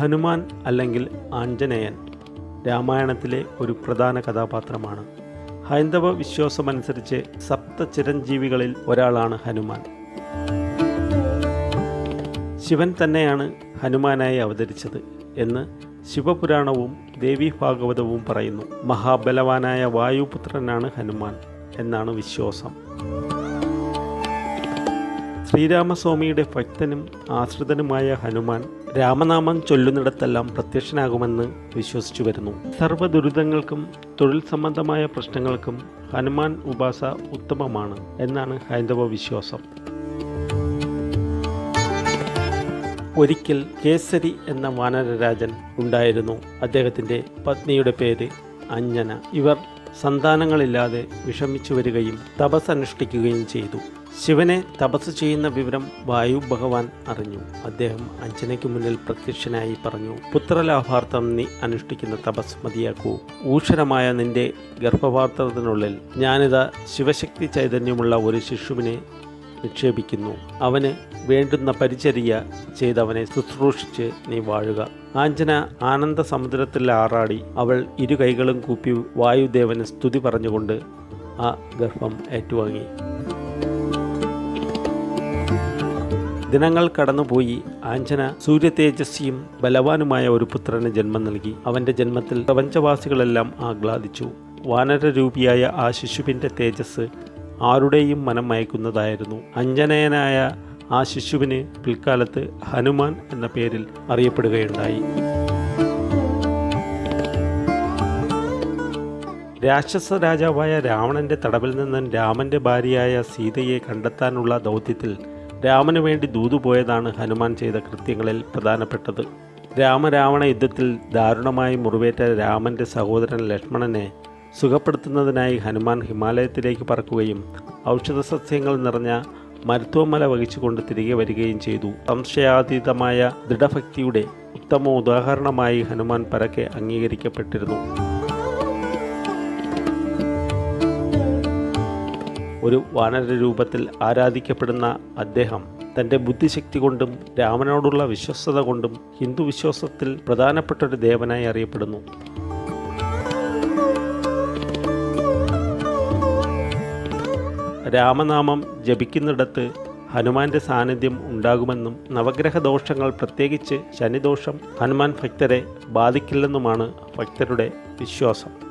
ഹനുമാൻ അല്ലെങ്കിൽ ആഞ്ജനേയൻ രാമായണത്തിലെ ഒരു പ്രധാന കഥാപാത്രമാണ്. ഹൈന്ദവ വിശ്വാസമനുസരിച്ച് സപ്ത ചിരഞ്ജീവികളിൽ ഒരാളാണ് ഹനുമാൻ. ശിവൻ തന്നെയാണ് ഹനുമാനായി അവതരിച്ചത് എന്ന് ശിവപുരാണവും ദേവി ഭാഗവതവും പറയുന്നു. മഹാബലവാനായ വായുപുത്രനാണ് ഹനുമാൻ എന്നാണ് വിശ്വാസം. ശ്രീരാമസ്വാമിയുടെ ഭക്തനും ആശ്രിതനുമായ ഹനുമാൻ രാമനാമം ചൊല്ലുന്നിടത്തെല്ലാം പ്രത്യക്ഷനാകുമെന്ന് വിശ്വസിച്ചു വരുന്നു. സർവ ദുരിതങ്ങൾക്കും തൊഴിൽ സംബന്ധമായ പ്രശ്നങ്ങൾക്കും ഹനുമാൻ ഉപാസ ഉത്തമമാണ് എന്നാണ് ഹൈന്ദവ വിശ്വാസം. ഒരിക്കൽ കേസരി എന്ന വാനരരാജൻ ഉണ്ടായിരുന്നു. അദ്ദേഹത്തിന്റെ പത്നിയുടെ പേര് അഞ്ജന. ഇവർ സന്താനങ്ങളില്ലാതെ വിഷമിച്ചു വരികയും തപസ് അനുഷ്ഠിക്കുകയും ചെയ്തു. ശിവനെ തപസ് ചെയ്യുന്ന വിവരം വായു ഭഗവാൻ അറിഞ്ഞു. അദ്ദേഹം അഞ്ജനയ്ക്ക് മുന്നിൽ പ്രത്യക്ഷനായി പറഞ്ഞു പുത്രലാഭാർത്ഥം നീ അനുഷ്ഠിക്കുന്ന തപസ് മതിയാക്കൂ. ഊഷരമായ നിന്റെ ഗർഭപാത്രത്തിനുള്ളിൽ ഞാനിതാ ശിവശക്തി ചൈതന്യമുള്ള ഒരു ശിശുവിനെ നിക്ഷേപിക്കുന്നു. അവന് വേണ്ടുന്ന പരിചര്യ ചെയ്തവനെ ശുശ്രൂഷിച്ച് നീ വാഴുക. ആഞ്ജന ആനന്ദ സമുദ്രത്തിൽ ആറാടി. അവൾ ഇരു കൈകളും കൂപ്പി വായുദേവന് സ്തുതി പറഞ്ഞുകൊണ്ട് ആ ഗർഭം ഏറ്റുവാങ്ങി. ദിനങ്ങൾ കടന്നുപോയി. ആഞ്ജന സൂര്യതേജസ്വിയും ബലവാനുമായ ഒരു പുത്രന് ജന്മം നൽകി. അവന്റെ ജന്മത്തിൽ പ്രപഞ്ചവാസികളെല്ലാം ആഹ്ലാദിച്ചു. വാനരരൂപിയായ ആ ശിശുവിന്റെ തേജസ് ആരുടെയും മനം മയക്കുന്നതായിരുന്നു. അഞ്ജനയനായ ആ ശിശുവിന് പിൽക്കാലത്ത് ഹനുമാൻ എന്ന പേരിൽ അറിയപ്പെടുകയുണ്ടായി. രാക്ഷസ രാജാവായ രാവണന്റെ തടവിൽ നിന്നും രാമന്റെ ഭാര്യയായ സീതയെ കണ്ടെത്താനുള്ള ദൗത്യത്തിൽ രാമന് വേണ്ടി ദൂതു പോയതാണ് ഹനുമാൻ ചെയ്ത കൃത്യങ്ങളിൽ പ്രധാനപ്പെട്ടത്. രാമരാവണ യുദ്ധത്തിൽ ദാരുണമായി മുറിവേറ്റ രാമന്റെ സഹോദരൻ ലക്ഷ്മണനെ സുഖപ്പെടുത്തുന്നതിനായി ഹനുമാൻ ഹിമാലയത്തിലേക്ക് പറക്കുകയും ഔഷധ സസ്യങ്ങൾ നിറഞ്ഞ മരുത്വമല വഹിച്ചുകൊണ്ട് തിരികെ വരികയും ചെയ്തു. സംശയാതീതമായ ദൃഢഭക്തിയുടെ ഉത്തമ ഉദാഹരണമായി ഹനുമാൻ പരക്കെ അംഗീകരിക്കപ്പെട്ടിരുന്നു. ഒരു വാനര രൂപത്തിൽ ആരാധിക്കപ്പെടുന്ന അദ്ദേഹം തന്റെ ബുദ്ധിശക്തി കൊണ്ടും രാമനോടുള്ള വിശ്വസ്തത കൊണ്ടും ഹിന്ദു വിശ്വാസത്തിൽ പ്രധാനപ്പെട്ട ഒരു ദേവനായി അറിയപ്പെടുന്നു. രാമനാമം ജപിക്കുന്നിടത്ത് ഹനുമാന്റെ സാന്നിധ്യം ഉണ്ടാകുമെന്നും നവഗ്രഹ ദോഷങ്ങൾ പ്രത്യേകിച്ച് ശനിദോഷം ഹനുമാൻ ഭക്തരെ ബാധിക്കില്ലെന്നുമാണ് ഭക്തരുടെ വിശ്വാസം.